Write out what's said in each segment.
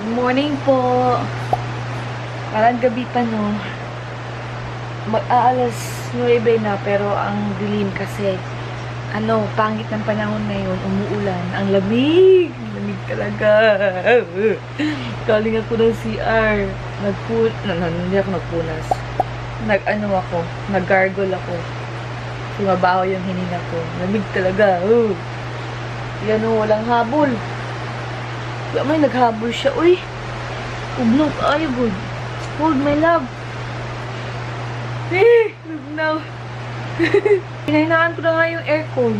Good morning po. Parang gabi pa no. Mag-aalas 9 na pero ang dilim kasi ano, pangit ng panahon ngayon, umuulan. Ang lamig! Lamig talaga. Kaling ako ng CR. Nagpun... No, no, hindi ako nagpunas. Nag-ano ako, nag-gargle ako. Sumabaho yung hininga ko. Lamig talaga. Oh. Yan o, walang habol. Wala may naghabol siya. Uy! Ugnog. Ay, good. Hold my love. Eh! Lugnaw. Hinahinaan ko na nga yung aircon.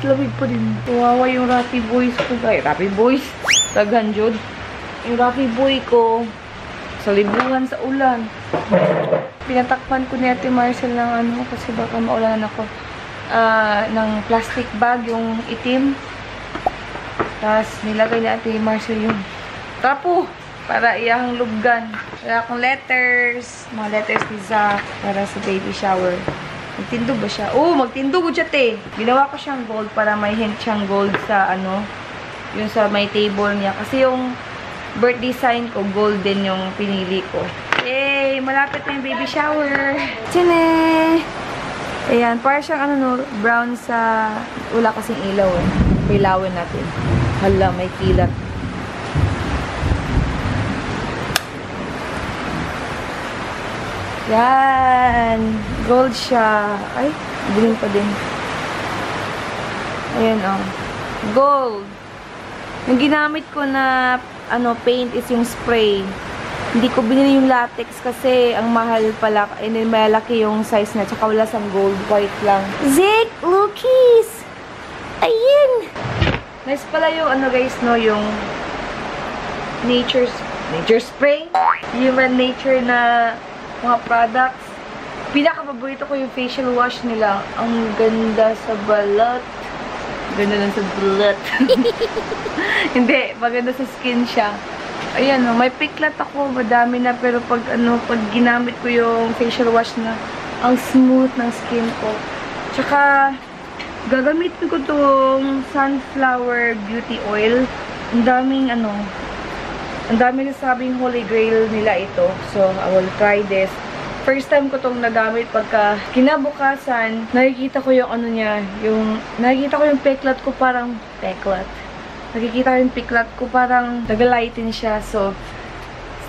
Lamig pa din. Kawawa yung Rapi Boys ko. Ay, Rapi Boys. Taghan, Jod. Yung Rapi Boy ko. Sa libuhan sa ulan. Pinatakpan ko ni Ate Marcel ng ano kasi baka maulanan ako. Ah, ng plastic bag, yung itim. Tapos nilagay ni Ate Marcel yung tapo para iyahang lubgan. Kaya akong letters, mga letters ni Zach para sa baby shower. Magtindog ba siya? Oo, magtindog ko siya, te. Ginawa ko siyang gold para may hint siyang gold sa ano, yung sa may table niya. Kasi yung birthday sign ko, golden yung pinili ko. Yay! Malapit na yung baby shower. Tine! Ayan, para siyang ano no, brown sa wala kasing ilaw eh. Ilawin natin. Hala, may kilat. Yan. Gold siya. Ay, dilim pa din. Ayan, oh. Gold. Yung ginamit ko na ano paint is yung spray. Hindi ko binili yung latex kasi ang mahal pala. And then malaki yung size na. Tsaka wala sang gold. White lang. Zig! Lookies! Ayun! Nice pala yung ano guys, no? Yung nature's nature spray. Human nature na mga products. Pinaka-paborito ko yung facial wash nila. Ang ganda sa balat. Ganda lang sa balat. Hindi, maganda sa skin siya. Ayan, may piklat ako, madami na, pero pag, ano, pag ginamit ko yung facial wash na, ang smooth ng skin ko. Tsaka, gagamitin ko tong sunflower beauty oil. Ang daming, ano, ang dami sabing holy grail nila ito. So, I will try this. First time ko tong nagamit pagka kinabukasan, nakikita ko yung ano niya, yung, nakikita ko yung peklat ko parang, peklat. Nakikita ko yung peklat ko parang nagalighten siya. So,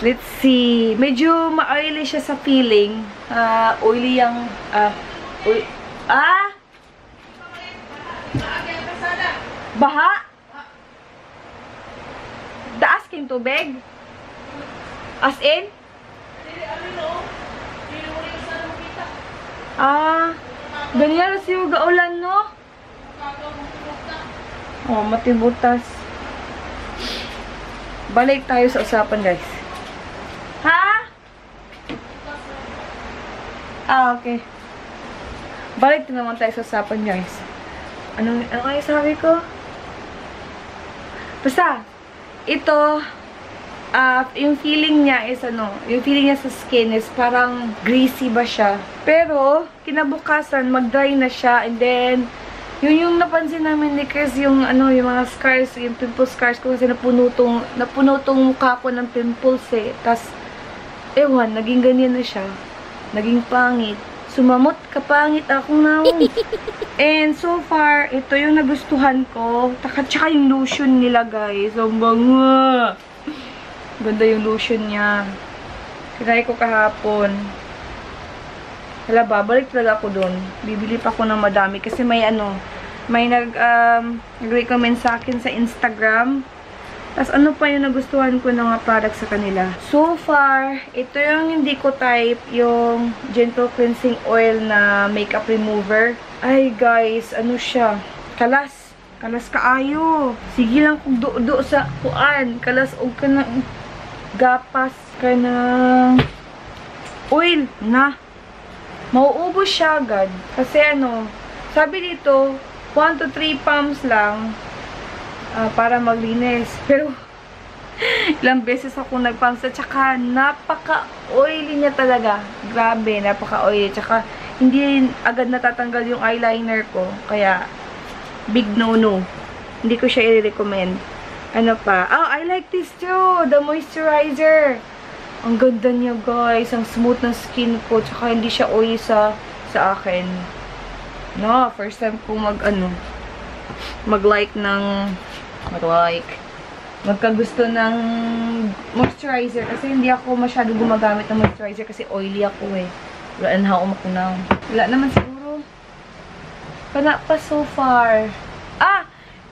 let's see. Medyo ma-oily siya sa feeling. Uh, oily yung, ah, uh, oil, ah! Baha? Taas kayong tubig? As in? Ah, ganyan na siya gaulan, no? Oh, matibutas. Balik tayo sa usapan, guys. Ha? Ah, okay. Balik na naman tayo sa usapan, guys. Anong, ano kaya sabi ko? Basta, ito, uh, yung feeling niya is ano, yung feeling niya sa skin is parang greasy ba siya. Pero, kinabukasan, mag-dry na siya and then, yun yung napansin namin ni Chris, yung ano, yung mga scars, yung pimple scars ko kasi napuno tong, napuno tong mukha ko ng pimples eh. Tapos, ewan, naging ganyan na siya. Naging pangit. Sumamot kapangit akong naon. And so far, ito yung nagustuhan ko. Taka, tsaka yung lotion nila, guys. Ang banga. Ganda yung lotion niya. Kinay ko kahapon. Hala ba, balik talaga ako dun. Bibili pa ako ng madami. Kasi may ano, may nag, um, nag-recommend sa akin sa Instagram. Tapos ano pa yung nagustuhan ko ng mga products sa kanila. So far, ito yung hindi ko type, yung Gentle Cleansing Oil na makeup remover. Ay guys, ano siya? Kalas. Kalas kaayo. Sige lang kung do-do sa kuan. Kalas og ka na gapas ka na oil na. Mauubos siya agad. Kasi ano, sabi dito, 1 to 3 pumps lang uh, para maglinis. Pero, ilang beses ako nagpumps at saka napaka-oily niya talaga. Grabe, napaka-oily. Tsaka, hindi agad natatanggal yung eyeliner ko. Kaya, big no-no. Hindi ko siya i-recommend. Ano pa? Oh, I like this too. The moisturizer. Ang ganda niya, guys. Ang smooth ng skin ko. Tsaka hindi siya oily sa, sa akin. No, first time ko mag, ano, mag-like ng, mag-like, magkagusto ng moisturizer. Kasi hindi ako masyado gumagamit ng moisturizer kasi oily ako eh. Wala na ako makunaw. Wala naman siguro. Pana pa so far. Ah!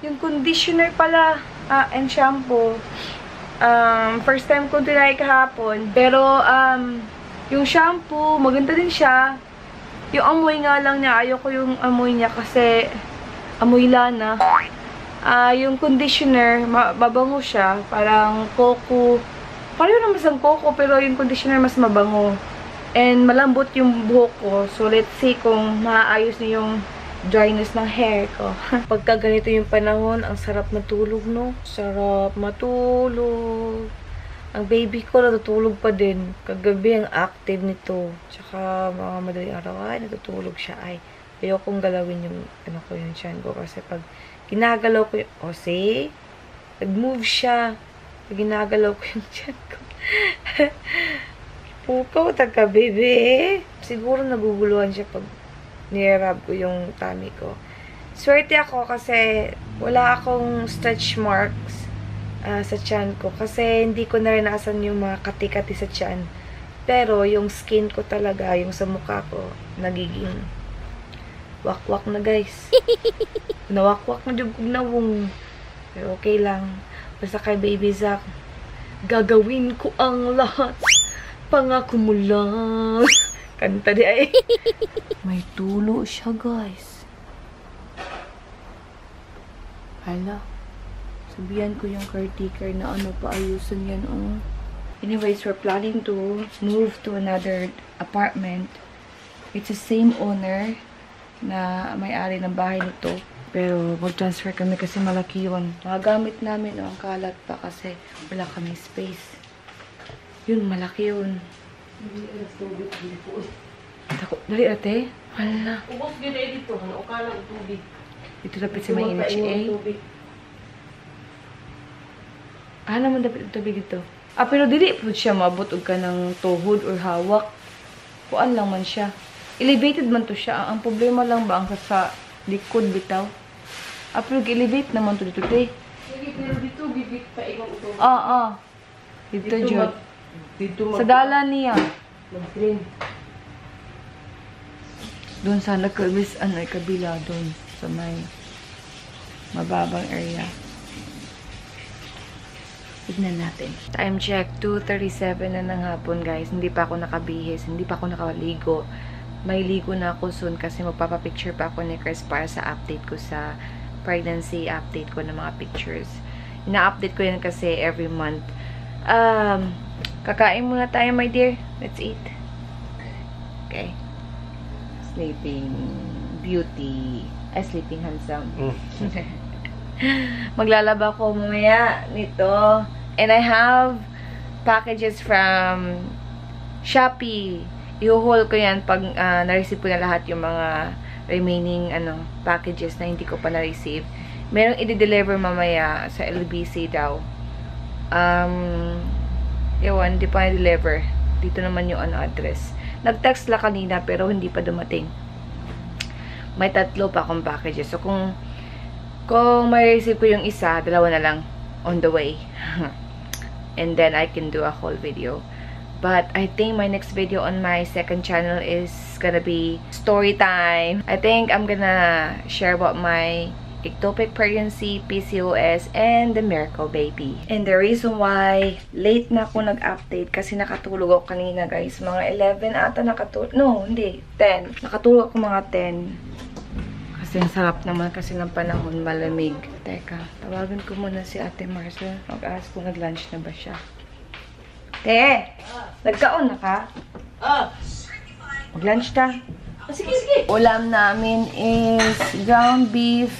Yung conditioner pala ah, and shampoo. Um, first time ko tinry kahapon. Pero, um, yung shampoo, maganda din siya. Yung amoy nga lang niya, ayoko yung amoy niya kasi amoy lana. Ah, yung conditioner, mabango siya. Parang coco. Pareho naman sa coco, pero yung conditioner mas mabango. And malambot yung buhok ko. So, let's see kung maayos niya yung dryness ng hair ko. Pagka ganito yung panahon, ang sarap matulog, no? Sarap matulog. Ang baby ko natutulog pa din. Kagabi ang active nito. Tsaka mga madaling araw, ay natutulog siya. Ay, ayokong galawin yung, ano ko yung chan ko. Kasi pag ginagalaw ko yung, oh, see? Nag-move siya. Ginagalaw ko yung chan ko. Pukaw, taga, baby. Siguro naguguluhan siya pag nirab ko yung tummy ko. Swerte ako kasi wala akong stretch marks uh, sa chan ko. Kasi hindi ko naranasan yung mga kati-kati sa chan. Pero yung skin ko talaga, yung sa mukha ko, nagiging wakwak na guys. Nawakwak na yung kugnawong. Pero okay lang. Basta kay Baby Zack, gagawin ko ang lahat. Pangako mo lang. Kanta di ay. May tulo siya, guys. Hala. Sabihan ko yung caretaker na ano pa ayusan yan, oh. Anyways, we're planning to move to another apartment. It's the same owner na may-ari ng bahay nito. Pero mag-transfer kami kasi malaki yun. Magagamit namin oh, ang kalat pa kasi wala kami space. Yun, malaki yun. Dako, dali ate. Hala. Ubos gid ay dito, ano ukala og tubig. Dito dapat sa may NHA. Ah, naman dapat tubig dito. Ah, pero dili po siya mabot og kanang tuhod or hawak. Kuan lang man siya. Elevated man to siya. Ang problema lang ba ang sa likod bitaw? Ah, pero elevate naman to dito, pero dito bibit pa imong ito. Ah, ah. Dito, Dito Jod. mag- Dito Sa dala niya. Mag-green. Doon sa nagkabis, ano, kabila doon sa may mababang area. Tignan natin. Time check, 2.37 na ng hapon, guys. Hindi pa ako nakabihis. Hindi pa ako nakaligo. May ligo na ako soon kasi magpapapicture pa ako ni Chris para sa update ko sa pregnancy update ko ng mga pictures. Ina-update ko yan kasi every month. Um, kakain muna tayo, my dear. Let's eat. Okay. Sleeping Beauty. Ay, Sleeping Handsome. Maglalaba ko mamaya nito. And I have packages from Shopee. I-haul ko yan pag uh, na-receive ko na lahat yung mga remaining ano packages na hindi ko pa na-receive. Merong i-deliver mamaya sa LBC daw. Um, ewan, hindi pa na-deliver. Dito naman yung ano address. Nag-text la kanina pero hindi pa dumating. May tatlo pa akong packages. So, kung kung may receive ko yung isa, dalawa na lang on the way. And then, I can do a whole video. But, I think my next video on my second channel is gonna be story time. I think I'm gonna share about my ectopic pregnancy, PCOS, and the miracle baby. And the reason why late na ako nag-update kasi nakatulog ako kanina guys. Mga 11 ata nakatulog. No, hindi. 10. Nakatulog ako mga 10. Kasi ang sarap naman kasi ng panahon malamig. Teka, tawagan ko muna si Ate Marcel. Mag-ask kung nag-lunch na ba siya. Te! Nagkaon na ka? Ah, Mag-lunch ta. ah, sige, sige. Ulam namin is ground beef,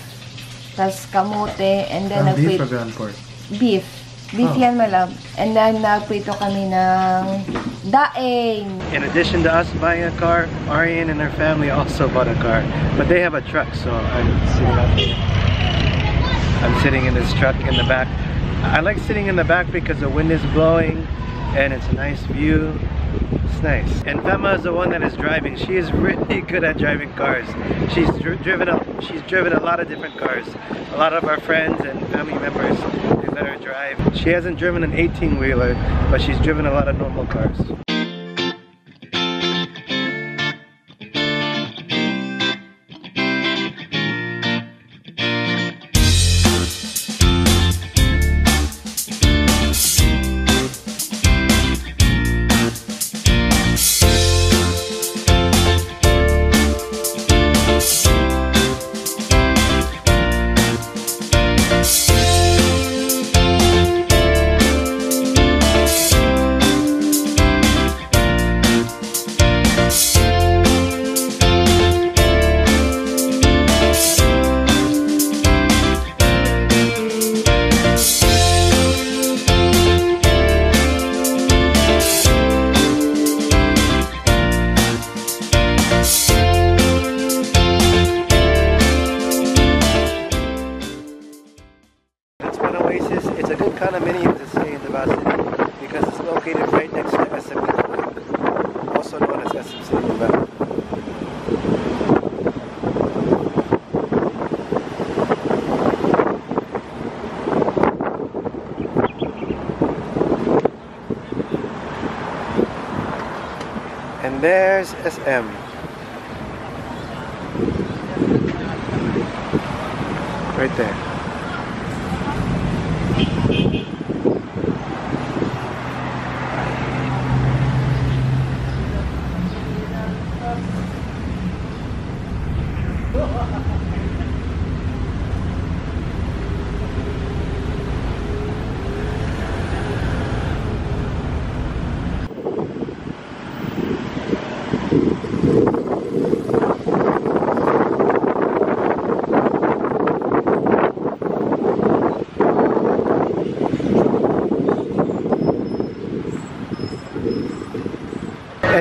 tas kamote, and then Ground beef nagprit- or ground pork? beef. Beef Oh. yan, my love. And then nagprito kami ng daing. In addition to us buying a car, Arian and her family also bought a car. But they have a truck, so I'm sitting up. I'm sitting in this truck in the back. I like sitting in the back because the wind is blowing and it's a nice view. It's nice. And Fema is the one that is driving. She is really good at driving cars. She's dri driven a, she's driven a lot of different cars. A lot of our friends and family members let her drive. She hasn't driven an 18 wheeler, but she's driven a lot of normal cars. And there's SM. Right there.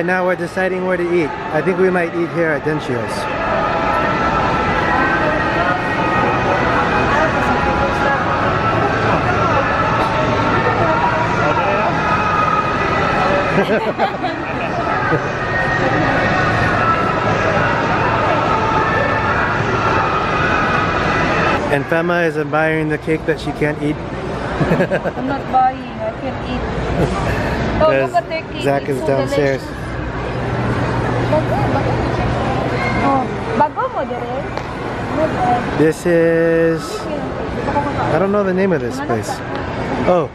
Now we're deciding where to eat. I think we might eat here at Dencio's. and Fema is admiring the cake that she can't eat. I'm not buying. I can't eat. Oh, look at their cake. Zach is downstairs. This is I don't know the name of this place. Oh,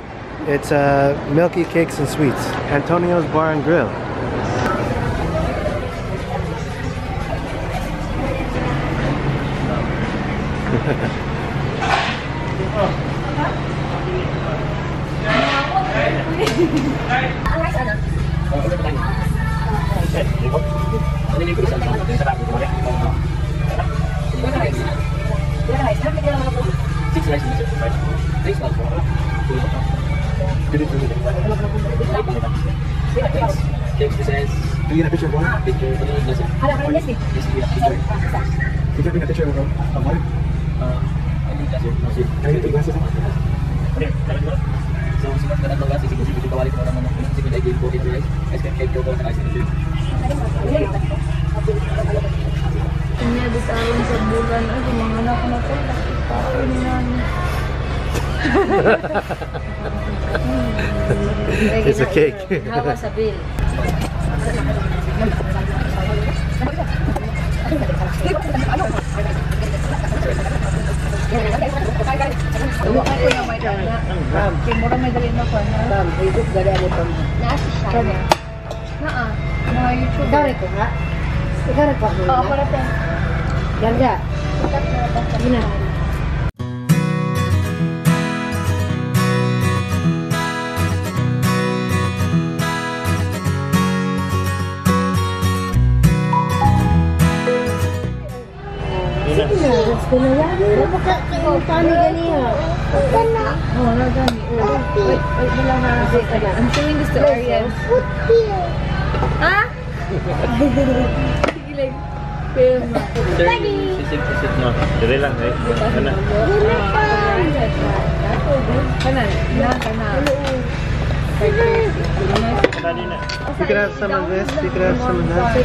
it's uh, Milky Cakes and Sweets. Antonio's Bar and Grill. Do you bitawan sa bulan. Ay, mga anak ko na po. Nakita It's a cake. Hawa sa bill. Tuwa ko yung may dala. Kaya mura may dali na ko. Bam, higop gari ano pang. Nasa siya. Kanya. Naa. Mga YouTube. Dari ko ha. Dari ko. Oo, ako na po. Ganda. Ina. Gusto na yan. Paano ganiya? Oo, na gani. Wait, wait, wala na. I'm showing this to Ariel. Ha? Sige lang. Sir, sisip, sisip. Dili pa. Kanan. Na, kanan. You could have some of this, have some of that.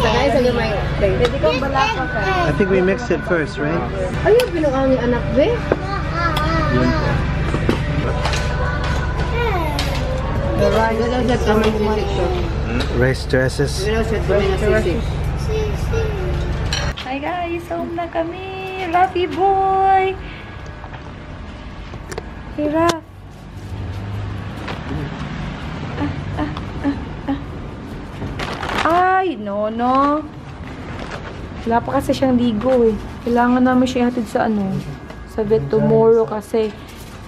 I think we mixed it first, right? Ayun, pinukang ni anak, be. Siya kamay sisik siya. Rice dresses. Galaw siya Hi guys, home na kami. Rafi boy. Hey, Raf. Ah, ah, ah, ah. Ay, no, no. Wala pa kasi siyang ligo eh. Kailangan namin siya ihatid sa ano, sa vet tomorrow kasi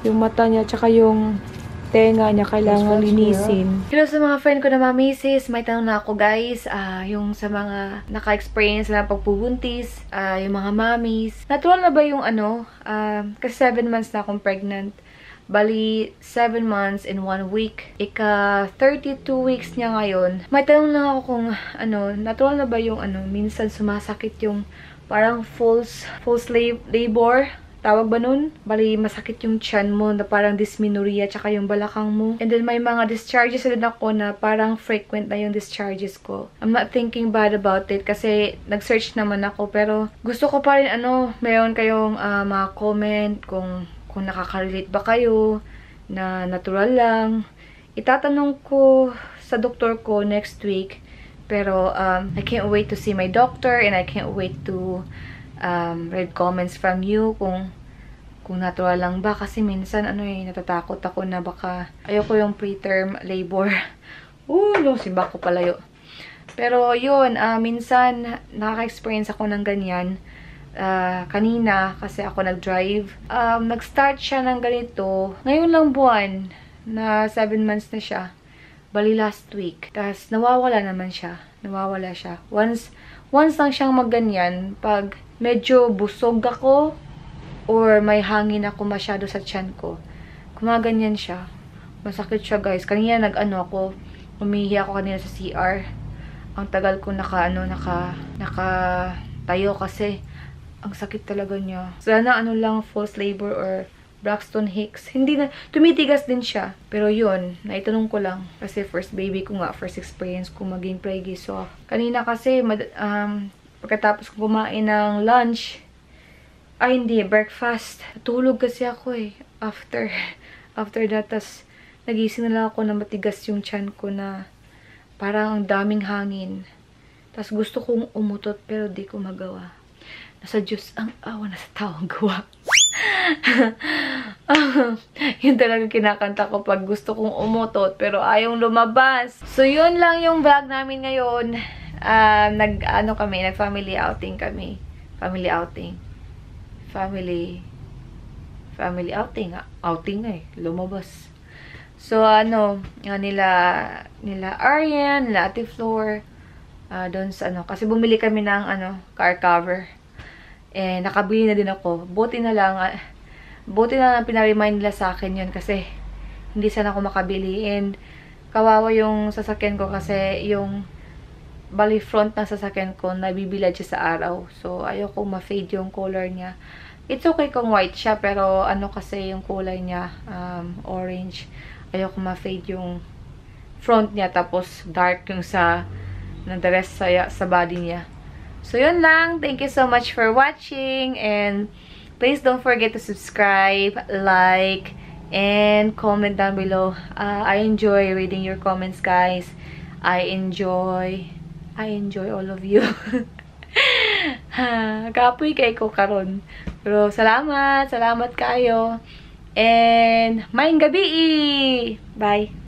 yung mata niya tsaka yung tenga niya kailangan linisin. Hello sa mga friend ko na mga misis. May tanong na ako guys. Ah, yung sa mga naka-experience na pagpubuntis, ah, yung mga mommies. Natural na ba yung ano? Ah, kasi 7 months na akong pregnant. Bali, 7 months in 1 week. Ika 32 weeks niya ngayon. May tanong lang ako kung ano, natural na ba yung ano, minsan sumasakit yung parang false, false lab- labor. Tawag ba nun? Bali, masakit yung chan mo na parang dysmenorrhea tsaka yung balakang mo. And then may mga discharges din ako na parang frequent na yung discharges ko. I'm not thinking bad about it kasi nag-search naman ako pero gusto ko pa rin ano, meron kayong ah, mga comment kung kung nakaka-relate ba kayo na natural lang. Itatanong ko sa doktor ko next week pero um, I can't wait to see my doctor and I can't wait to um, read comments from you kung kung natural lang ba kasi minsan ano eh natatakot ako na baka ayoko yung preterm labor. Uh, no, si bako palayo. Pero yun, ah, minsan nakaka-experience ako ng ganyan. Ah, kanina kasi ako nag-drive. Um, nag-start siya ng ganito. Ngayon lang buwan na 7 months na siya. Bali last week. Tapos nawawala naman siya. Nawawala siya. Once once lang siyang magganyan pag medyo busog ako or may hangin ako masyado sa tiyan ko. Kumaganyan siya. Masakit siya guys. Kanina nag-ano ako, umihi ako kanina sa CR. Ang tagal ko naka ano, naka naka tayo kasi ang sakit talaga niya. Sana ano lang false labor or Braxton Hicks. Hindi na, tumitigas din siya. Pero yun, naitanong ko lang. Kasi first baby ko nga, first experience ko maging preggy. So, kanina kasi, mad, um, pagkatapos kumain ng lunch, ay hindi, breakfast. Tulog kasi ako eh. After, after that, tas nagising na lang ako na matigas yung chan ko na parang ang daming hangin. Tas gusto kong umutot pero di ko magawa. Nasa Diyos ang awa, nasa tao ang gawa. yun talaga kinakanta ko pag gusto kong umutot pero ayaw lumabas. So yun lang yung vlog namin ngayon. Um, nag ano kami, nag family outing kami. Family outing. Family family outing. ah. Outing nga eh. Lumabas. So ano, nga nila nila Arian, nila Ate Flor, ah, doon sa ano, kasi bumili kami ng ano, car cover. Eh, nakabili na din ako. Buti na lang, ah, buti na lang pinaremind nila sa akin yun kasi hindi sana ako makabili. And kawawa yung sasakyan ko kasi yung bali front ng sasakyan ko nabibilad siya sa araw. So, ayoko ma-fade yung color niya. It's okay kung white siya, pero ano kasi yung kulay niya, um, orange. Ayoko ma-fade yung front niya, tapos dark yung sa, na the rest sa, sa body niya. So, yun lang. Thank you so much for watching. And, please don't forget to subscribe, like, and comment down below. Uh, I enjoy reading your comments, guys. I enjoy, I enjoy all of you. ha, kapoy kay ko karon. Pero, salamat. Salamat kayo. And, maing gabi! Bye!